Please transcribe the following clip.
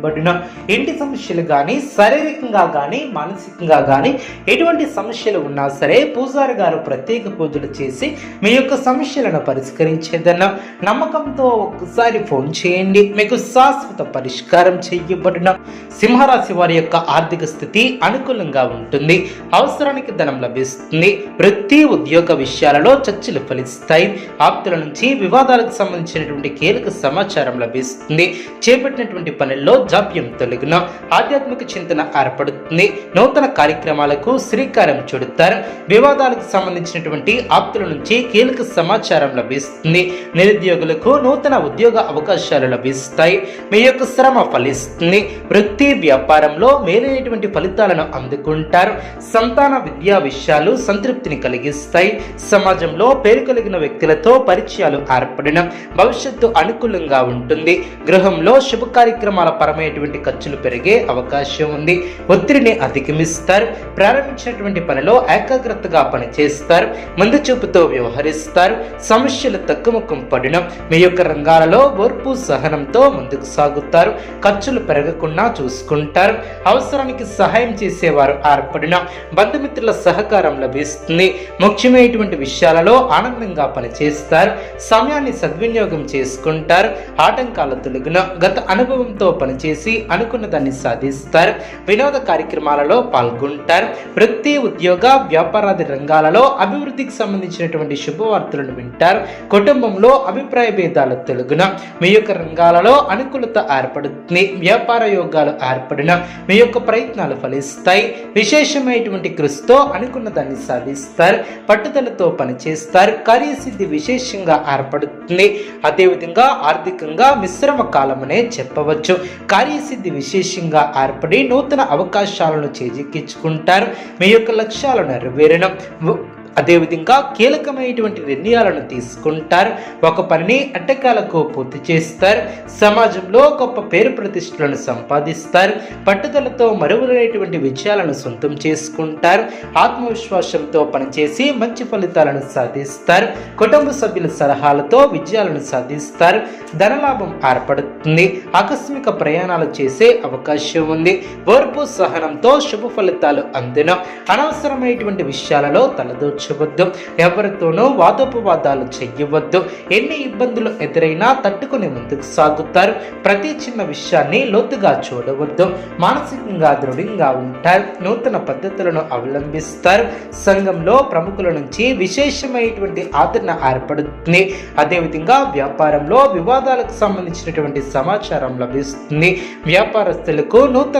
చేయబడిన ఇంటి సమస్యలు కానీ శారీరకంగా కానీ మానసికంగా కానీ ఎటువంటి సమస్యలు ఉన్నా సరే పూజారి గారు ప్రత్యేక పూజలు చేసి మీ యొక్క సమస్యలను పరిష్కరించేదన్న నమ్మకంతో ఒక్కసారి ఫోన్ చేయండి. మీకు శాశ్వత పరిష్కారం చేయబడిన సింహరాశి వారి యొక్క ఆర్థిక స్థితి అనుకూలంగా ఉంటుంది. అవసరానికి ధనం లభిస్తుంది. వృత్తి ఉద్యోగ విషయాలలో చర్చలు ఫలిస్తాయి. ఆప్తుల నుంచి వివాదాలకు సంబంధించినటువంటి కీలక సమాచారం లభిస్తుంది. చేపట్టినటువంటి పనుల్లో జాప్యం తొలగిన ఆధ్యాత్మిక చింతన ఏర్పడుతుంది నూతన కార్యక్రమాలకు శ్రీకారం చుడతారు. వివాదాలకు సంబంధించినటువంటి ఆప్తుల నుంచి కీలక సమాచారం లభిస్తుంది. నిరుద్యోగులకు నూతన ఉద్యోగ అవకాశాలు లభిస్తాయి. మీ యొక్క శ్రమ ఫలిస్తుంది. వృత్తి వ్యాపారంలో మేలైనటువంటి ఫలితాలను అందుకుంటారు. సంతాన విద్యా విషయాలు సంతృప్తిని కలిగిస్తాయి. సమాజంలో పేరు కలిగిన వ్యక్తులతో పరిచయాలు ఏర్పడిన భవిష్యత్తు అనుకూలంగా ఉంటుంది. గృహంలో శుభ కార్యక్రమాల పరమైనటువంటి ఖర్చులు పెరిగే అవకాశం ఉంది. ఒత్తిడిని అధిగమిస్తారు. ప్రారంభించినటువంటి పనిలో ఏకాగ్రతగా పనిచేస్తారు. ముందు చూపుతో వ్యవహరిస్తారు. సమస్యలు తక్కువముఖం పడిన. మీ యొక్క రంగాలలో ఓర్పు సహనంతో ముందుకు సాగుతారు. ఖర్చులు పెరగకుండా చూసుకుంటారు. అవసరానికి సహాయం చేసేవారు ఏర్పడిన బంధుమిత్రుల సహకారం లభిస్తుంది. ముఖ్యమైనటువంటి విషయాలలో ఆనందంగా పనిచేస్తారు. సమయాన్ని సద్వినియోగం చేసుకుంటారు. ఆటంకాల తొలగిన గత అనుభవంతో చేసి అనుకున్న దాన్ని సాధిస్తారు. వినోద కార్యక్రమాలలో పాల్గొంటారు. వృత్తి ఉద్యోగ వ్యాపారాది రంగాలలో అభివృద్ధికి సంబంధించినటువంటి శుభవార్తలను వింటారు. కుటుంబంలో అభిప్రాయ భేదాలు తెలుగున. మీ యొక్క రంగాలలో అనుకూలత ఏర్పడుతుంది. వ్యాపార యోగాలు ఏర్పడిన. మీ యొక్క ప్రయత్నాలు ఫలిస్తాయి. విశేషమైనటువంటి కృషితో అనుకున్న దాన్ని సాధిస్తారు. పట్టుదలతో పనిచేస్తారు. కార్యసిద్ధి విశేషంగా ఏర్పడుతుంది. అదేవిధంగా ఆర్థికంగా మిశ్రమ కాలమనే చెప్పవచ్చు. కార్యసిద్ధి విశేషంగా ఏర్పడి నూతన అవకాశాలను చేజిక్కించుకుంటారు. మీ యొక్క లక్ష్యాలు నెరవేరడం అదేవిధంగా కీలకమైనటువంటి నిర్ణయాలను తీసుకుంటారు. ఒక పనిని అడ్డకాలకు పూర్తి చేస్తారు. సమాజంలో గొప్ప పేరు ప్రతిష్టలను సంపాదిస్తారు. పట్టుదలతో మరుగులైనటువంటి విజయాలను సొంతం చేసుకుంటారు. ఆత్మవిశ్వాసంతో పనిచేసి మంచి ఫలితాలను సాధిస్తారు. కుటుంబ సభ్యుల సలహాలతో విజయాలను సాధిస్తారు. ధనలాభం ఏర్పడుతుంది. ఆకస్మిక ప్రయాణాలు చేసే అవకాశం ఉంది. ఓర్పు సహనంతో శుభ ఫలితాలు అందిన. అనవసరమైనటువంటి విషయాలలో తలదూర్చవద్దు ఎవరితోనూ వాదోపవాదాలు చెయ్యవద్దు ఎన్ని ఇబ్బందులు ఎదురైనా తట్టుకుని ముందుకు సాగుతారు. ప్రతి చిన్న విషయాన్ని లోతుగా చూడవద్దు. మానసికంగా దృఢంగా ఉంటారు. నూతన పద్ధతులను అవలంబిస్తారు. సంఘంలో ప్రముఖుల నుంచి విశేషమైనటువంటి ఆదరణ ఏర్పడుతుంది. అదేవిధంగా వ్యాపారంలో వివాదాలకు సంబంధించినటువంటి సమాచారం లభిస్తుంది. వ్యాపారస్తులకు నూతన